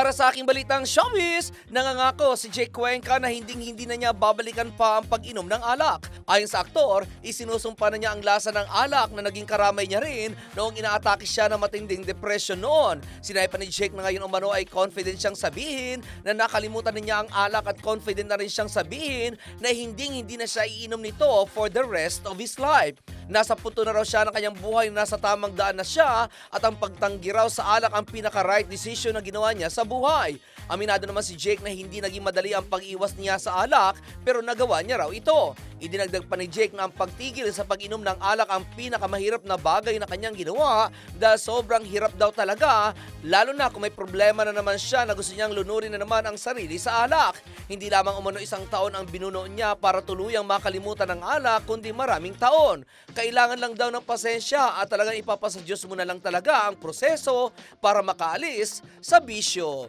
Para sa aking balitang showbiz, nangangako si Jake Cuenca na hinding-hindi na niya babalikan pa ang pag-inom ng alak. Ayon sa aktor, isinusumpa na niya ang lasa ng alak na naging karamay niya rin noong inaatake siya ng matinding depression noon. Sinabi pa ni Jake na ngayon umano ay confident siyang sabihin na nakalimutan na niya ang alak at confident na rin siyang sabihin na hinding-hindi na siya iinom nito for the rest of his life. Nasa punto na raw siya ng kanyang buhay na nasa tamang daan na siya at ang pagtanggi raw sa alak ang pinaka-right decision na ginawa niya sa buhay. Aminado naman si Jake na hindi naging madali ang pag-iwas niya sa alak pero nagawa niya raw ito. Idinagdag pa ni Jake na ang pagtigil sa pag-inom ng alak ang pinakamahirap na bagay na kanyang ginawa dahil sobrang hirap daw talaga lalo na kung may problema na naman siya na gusto niyang lunurin na naman ang sarili sa alak. Hindi lamang umano isang taon ang binuno niya para tuluyang makalimutan ng alak kundi maraming taon. Kailangan lang daw ng pasensya at talagang ipapasa Diyos mo na lang talaga ang proseso para makaalis sa bisyo.